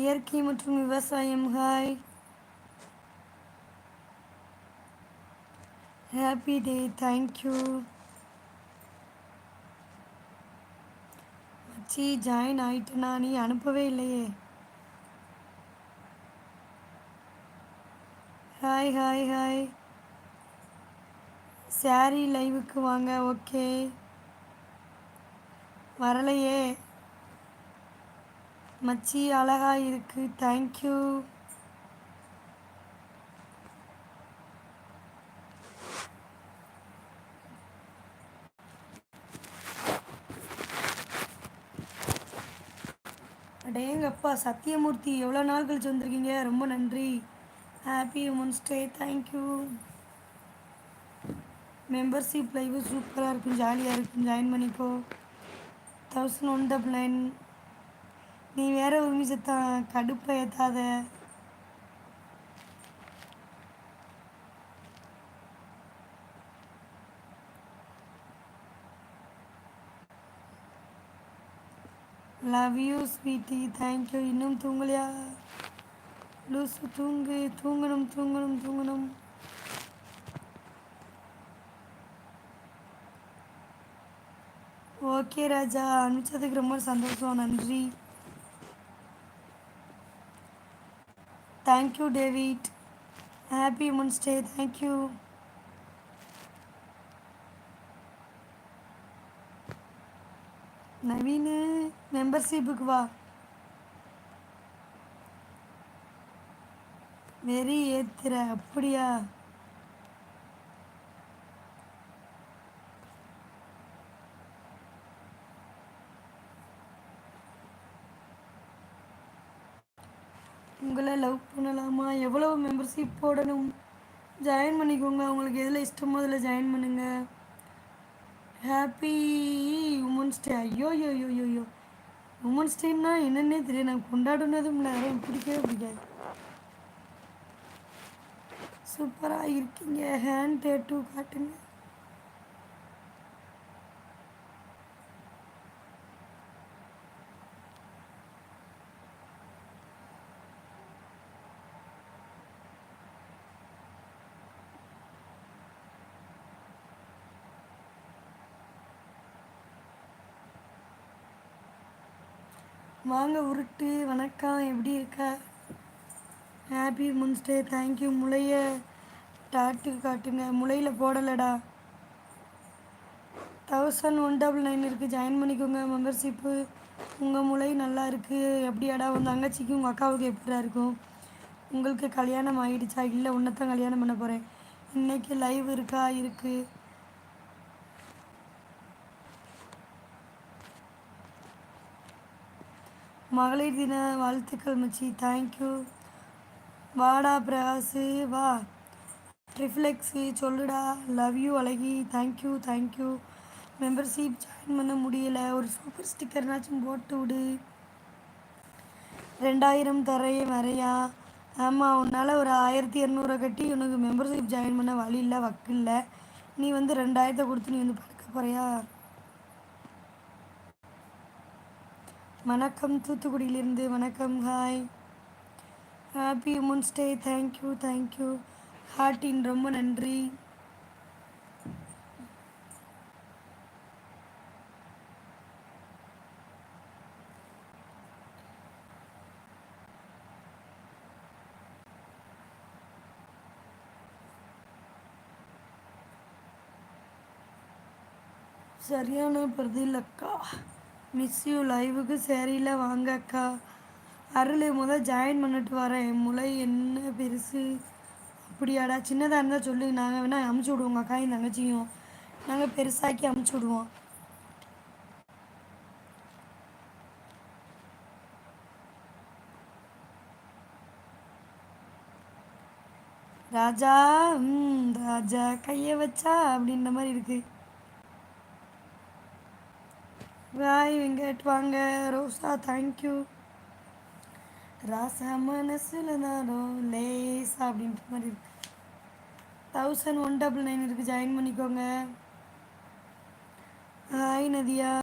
இயற்கை மற்றும் விவசாயம். Hi happy day thank you மச்சி ஜாயின் ஆயிட்டனா? நீ அனுப்பவே இல்லையே. ஹாய் ஹாய் ஹாய் சாரி லைவுக்கு வாங்க. ஓகே வரலையே. மச்சி அழகாக இருக்குது தேங்க்யூ அடேங்கப்பா சத்தியமூர்த்தி எவ்வளோ நாள் கழிச்சு வந்திருக்கீங்க ரொம்ப நன்றி. Happy women's day thank you membership live சூப்பராக இருக்கும். ஜாலியாக இருக்கும். ஜாயின் பண்ணிக்கோ. தௌசண்ட் ஒன் டபுள் நைன் நீ வேற ஒரு நிமிஷத்தான் கடுப்பை ஏற்றாத love you sweetie thank you இன்னும் தூங்கலையா? லூசு தூங்கு. தூங்கணும் தூங்கணும் தூங்கணும். ஓகே ராஜா. அனுப்பிச்சதுக்கு ரொம்ப சந்தோஷம். நன்றி. Thank you David happy women's day thank you Naveen மெம்பர்ஷிப்புக்கு வா. வெறி ஏத்துற. அப்படியா? உங்களை லவ் பண்ணலாமா? எவ்வளோ மெம்பர்ஷிப் போடணும்? ஜாயின் பண்ணிக்கோங்க. உங்களுக்கு எதில் இஷ்டமோ அதில் ஜாயின் பண்ணுங்க. ஹாப்பி உமன்ஸ் டே ஐயோ ஐயோ ஐயோ ஐயோ உமன்ஸ் டேன்னா என்னன்னே தெரியும் நான் கொண்டாடுனதும் இல்லை. யாரும் பிடிக்கவே பிடிக்காது. சூப்பராக இருக்கீங்க. ஹேண்ட் டேட்டூ காட்டுங்க. வாங்க உருட்டு. வணக்கம். எப்படி இருக்க? Happy women's day thank you முளைய tattoo காட்டுங்க. முளையில் போடலடா. தௌசண்ட் ஒன் டபுள் நைன் இருக்குது ஜாயின் பண்ணிக்கோங்க. மெம்பர்ஷிப்பு உங்கள் முளை நல்லா இருக்குது எப்படியாடா உங்கள் தங்கச்சிக்கு உங்கள் அக்காவுக்கு எப்படிடா இருக்கும்? உங்களுக்கு கல்யாணம் ஆகிடுச்சா இல்லை தான் கல்யாணம் பண்ண போகிறேன் இன்றைக்கி லைவ் இருக்கா? இருக்குது மகளிர் தின வாழ்த்துக்கள் மச்சி. தேங்க்யூ வாடா பிரகாஷு வா. ரிஃப்ளெக்ஸு சொல்லுடா. லவ் யூ அழகி. Thank you thank you membership join பண்ண முடியலை. ஒரு சூப்பர் ஸ்டிக்கர்னாச்சும் போட்டு விடு. ரெண்டாயிரம் தரையே வரையா. ஆமாம் உன்னால் ஒரு ஆயிரத்தி இரநூறு கட்டி உனக்கு மெம்பர்ஷிப் ஜாயின் பண்ண வழி இல்லை வக்கு இல்லை. நீ வந்து ரெண்டாயிரத்தை கொடுத்து நீ வந்து படுக்க போகிறியா வணக்கம் தூத்துக்குடியிலிருந்து வணக்கம் hi happy women's day thank you thank you ஹார்ட்டின் ரொம்ப நன்றி. சரியான பதில் அக்கா மிஸ் யூ லைவுக்கு சேரீல வாங்க அக்கா. அருள் முதல் ஜாயின் பண்ணிட்டு வரேன். முளை என்ன பெருசு? அப்படியாடா சின்னதாக இருந்தால் சொல்லி. நாங்கள் வேணால் அமுச்சு விடுவோம் என் தங்கச்சியும். நாங்கள் பெருசாக்கி அமுச்சு விடுவோம். ராஜா ம் ராஜா கையை வச்சா அப்படின்ற மாதிரி இருக்குது வாய் வெங்கட் வாங்க ரோசா தேங்க்யூ ராசா மனசில் தானோ லேசா அப்படின்ற மாதிரி இருக்கு. தௌசண்ட் ஒன் டபுள் நைன் இருக்குது ஜாயின் பண்ணிக்கோங்க. ஹாய் நதியா.